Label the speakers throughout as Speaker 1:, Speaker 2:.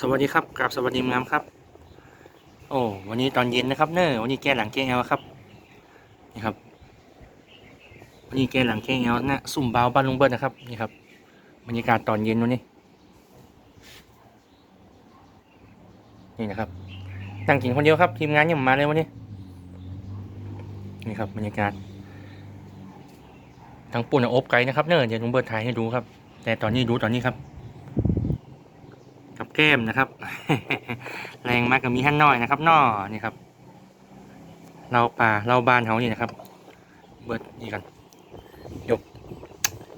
Speaker 1: สวัสดีครับกราบสวัสดีงามครับ โอ้วันนี้ตอนเย็นนะครับ เนอวันนี้แกหลังแกแอลครับนี่ครับ วันนี้แกหลังแกแอลนะสุ่มเบาบ้านลุงเบิร์ดนะครับนี่ครับบรรยากาศตอนเย็นวันนี้ นี่นะครับนั่งกินคนเดียวครับทีมงานยังมาเลยวันนี้นี่ครับบรรยากาศทางปุ่นอบไก่นะครับ เนอเดี๋ยวลุงเบิร์ดถ่ายให้ดูครับ แต่ตอนนี้ดูตอนนี้ครับ แก้มนะครับ แรงมากกับมีหั่นน้อยนะครับน่อนี่ครับ เราป่าเราบ้านเขานี่นะครับ เบิดนี่กันยก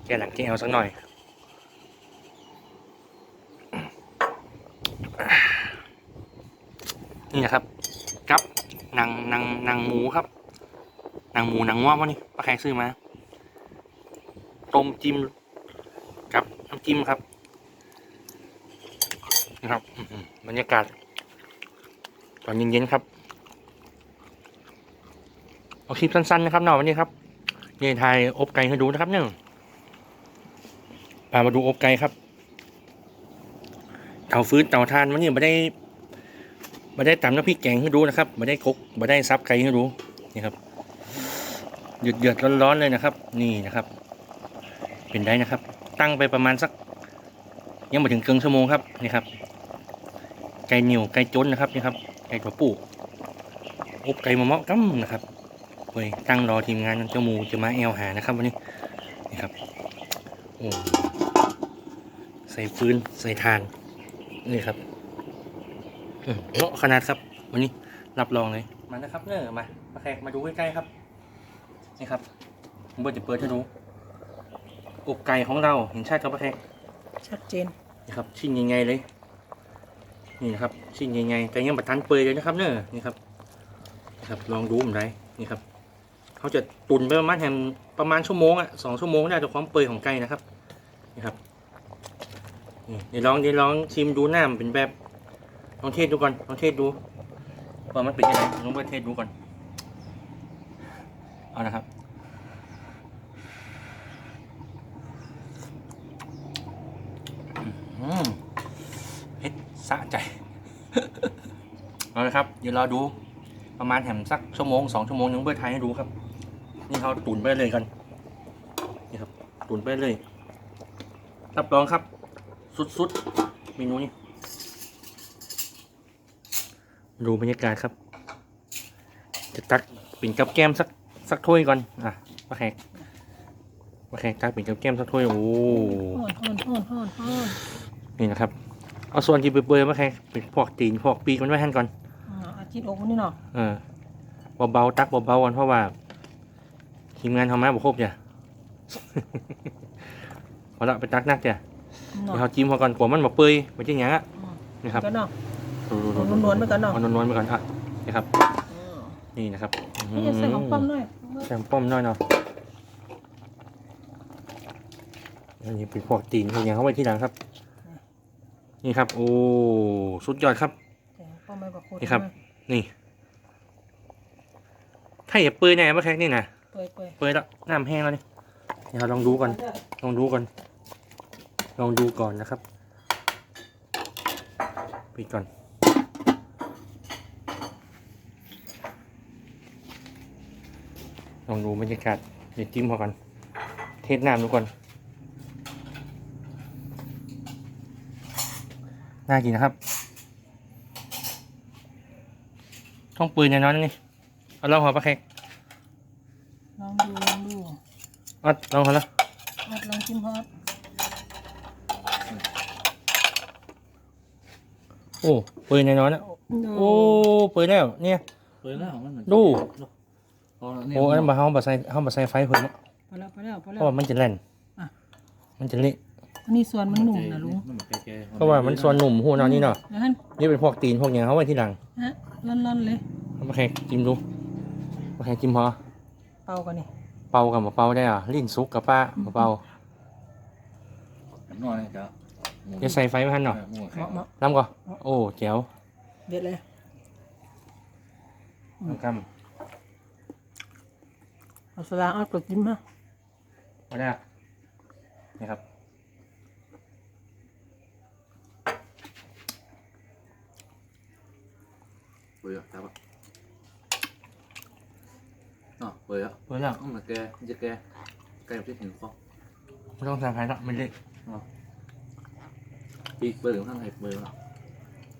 Speaker 1: แกหลังแกเอาสักหน่อยนี่นะครับกับหนังหนังหนังหมูครับหนังหมูหนังง้อวะนี่ป้าแขกซื้อมาต้มจิ้มกับน้ำจิ้มครับ นะครับบรรยากาศตอนเย็นๆครับเอาคลิปสั้นๆนะครับหน่อวันนี้ครับนี่ถ่ายอบไก่ให้ดูนะครับเนี่ยพามาดูอบไก่ครับเตาฟื้นเตาทานวันนี้ไม่ได้ไม่ได้ตำน้ำพริกแกงให้ดูนะครับไม่ได้คลุกไม่ได้ซับไก่ให้ดูนี่ครับเดือดเดือดร้อนๆเลยนะครับ นี่นะครับ เป็นได้นะครับ ตั้งไปประมาณสัก ยังไม่ถึงครึ่งชั่วโมงครับนี่ครับ ไก่เหนียวไก่จนนะครับนี่ครับไก่ตัวปูอบไก่มะเมาะกัมนะครับเฮ้ยตั้งรอทีมงานเจ้าหมูจะมาแอลหานะครับวันนี้นี่ครับโอ้ใส่ฟืนใส่ทานนี่ครับอืมเนาะขนาดครับ วันนี้รับรองเลยมานะครับเนอะมามาแขกมาดูใกล้ๆครับนี่ครับผมเบิร์จะเปิดให้ดูอบไก่ของเราเห็นชาติกับปลาแขก
Speaker 2: ชัดเจน
Speaker 1: นี่ครับชิ้นใหญ่ๆเลย นี่นะครับชิ้นใหญ่ๆแต่ยังบัทันเปื่อยเลยนะครับเนอะนี่ครับนี่ครับลองดูผมได้นี่ครับเขาจะตุนไปประมาณแฮมประมาณชั่วโมงอะสองชั่วโมงได้จากความเปื่อยของไก่นะครับนี่ครับนี่เดี๋ยวลองเดี๋ยวลองชิมดูหน้ามันเป็นแบบลองเทศดูก่อนลองเทศดูว่ามันเป็นยังไงลองเปิดเทศดูก่อนเอานะครับ อืมเฮ็ด สะใจ เอาละครับ เดี๋ยวรอดูประมาณแหมสักชั่วโมงสองชั่วโมงยังเบิร์ไทยให้ดูครับ นี่เขาตุนไปเลยกัน นี่ครับ ตุนไปเลย รับรองครับ สุดๆเมนูนี้ ดูบรรยากาศครับ จะตักปิ่นกับแก้มสักสักถ้วยก่อน อะปลาแขกปลาแขกตักปิ่นกับแก้มสักถ้วย โอ้
Speaker 2: ฮ้อนฮ้อนฮ้อนฮ้อนฮ้อน
Speaker 1: นี่นะครับ เอาส่วนที่เปื่อยๆมาแค่เป็นพวกตีนพวกปีกมันไว้ให้ก่อน
Speaker 2: อ่าอาทิตย์อกวันนี้เนาะ
Speaker 1: เออเบาๆตักเบาๆก่อนเพราะว่าทีมงานทำมาบอกครบจ้ะพอละไปตักนักจ้ะ
Speaker 2: เนาะ
Speaker 1: เดี๋ยวเขาจิ้มเขาก่อนกลัวมันมาเปื่อยไปจิ้งหยังอะ
Speaker 2: อืม
Speaker 1: นี่ครับ
Speaker 2: กันเนาะ
Speaker 1: ดูๆๆ
Speaker 2: นวลๆไปก่อนเนาะ
Speaker 1: เอานวลๆไปก่อนอะนี่ครับ
Speaker 2: อืม
Speaker 1: นี่นะครับ
Speaker 2: นี่จะใส่ของป้อมด้วย
Speaker 1: ใส่ของป้อมหน่อยเนาะอันนี้เป็นพวกตีนพวกหยังเขาไว้ที่หลังครับ นี่ครับ โอ้ สุดยอดครับ
Speaker 2: ใส่ของป้อมไปบักโคต
Speaker 1: นี่ครับ นี่ ถ้าอย่าเปื่อยแน่มาแค่นี่นะ
Speaker 2: เปื่อยเปื่อย
Speaker 1: เปื่อยแล้วน้ำแห้งแล้วนี่เดี๋ยวเราลองดูก่อน ลองดูก่อน ลองดูก่อนนะครับ ปิดก่อน ลองดูบรรยากาศเดี๋ยวจิ้มพอก่อนเทสน้ำดูก่อน น่ากินนะครับต้องปืนแน่นอนนี่เอาลองหัวปลาแขก
Speaker 2: ลองดูลองดู
Speaker 1: เอาลองหัวแล้ว
Speaker 2: อดลองชิมพอด
Speaker 1: โอ้ปืนแน่นอนนะโอ้ปืนแล้วเนี่ย
Speaker 3: เปิดแล้วมัน
Speaker 1: ดู
Speaker 3: พอแล้วเนี่ย
Speaker 1: โอ้อันนั้นบ่เฮาบ่ใส่เฮาบ่ใส่ไฟเพิ่มอะ
Speaker 2: พอแล้วพอแล้วพอ
Speaker 1: เพ
Speaker 2: แล้ว
Speaker 1: ราะว่ามันจะแล่น
Speaker 2: อะ
Speaker 1: มันจะเละ
Speaker 2: อันนี้ส่วนมันหนุ่มนะลุง
Speaker 3: มันเหมือนแก่ๆ
Speaker 1: เพราะว่ามันส่วนหนุ่มหัวเนาะนี่เนาะ
Speaker 2: แล้วท่าน
Speaker 1: นี่เป็นพวกตีนพวกหยังเฮาไว้ที่หลัง
Speaker 2: ฮะร้อนๆเลย
Speaker 1: เอามาแขกจิ้มดูมาแขกจิ้มพอ
Speaker 2: เป่ากันนี่
Speaker 1: เป่ากับบ่เป่าได้อะลิ้นสุกกับป้าบ่เป่า
Speaker 3: นอนเลยจ้ะ
Speaker 1: จะใส่ไฟไว้หั่นเนาะ
Speaker 3: หมู
Speaker 2: เห
Speaker 3: แข็ง
Speaker 2: มาะเหมาะ
Speaker 1: น้ำก่อนโอ้แจ๋ว
Speaker 2: เด็ดเลย
Speaker 1: น้ำกำ
Speaker 2: เอาสลาเอากดจิ้มมา
Speaker 1: บ่ได้อะนี่ครับ
Speaker 3: ปิดอะครับอ๋อเปิดอะ
Speaker 1: เปิดแล้ว
Speaker 3: ต้องมาแกจะแกแกที่ถึงคอ
Speaker 1: ไม่ต้องใส่ไฟละไม่ได้
Speaker 3: ปีกเปิดข้างในเปิดอะ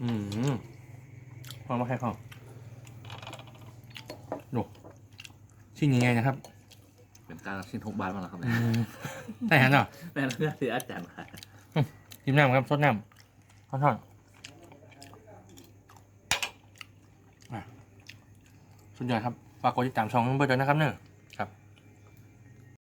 Speaker 1: อืมพอมาแค่ข้าวดูชิ้นยังไงนะครับ
Speaker 3: เป็นการชิ้นทุกบาทมาแล้วครับ
Speaker 1: อืมได้หันเหรอ
Speaker 3: แม่เพื่อนที่อาจารย์ค่ะ
Speaker 1: จิ้มน้ำครับซดน้ำทอดทอดอะ สุดยอดครับฝากกดติดตามช่องเบอร์ด้วยนะครับเนอะ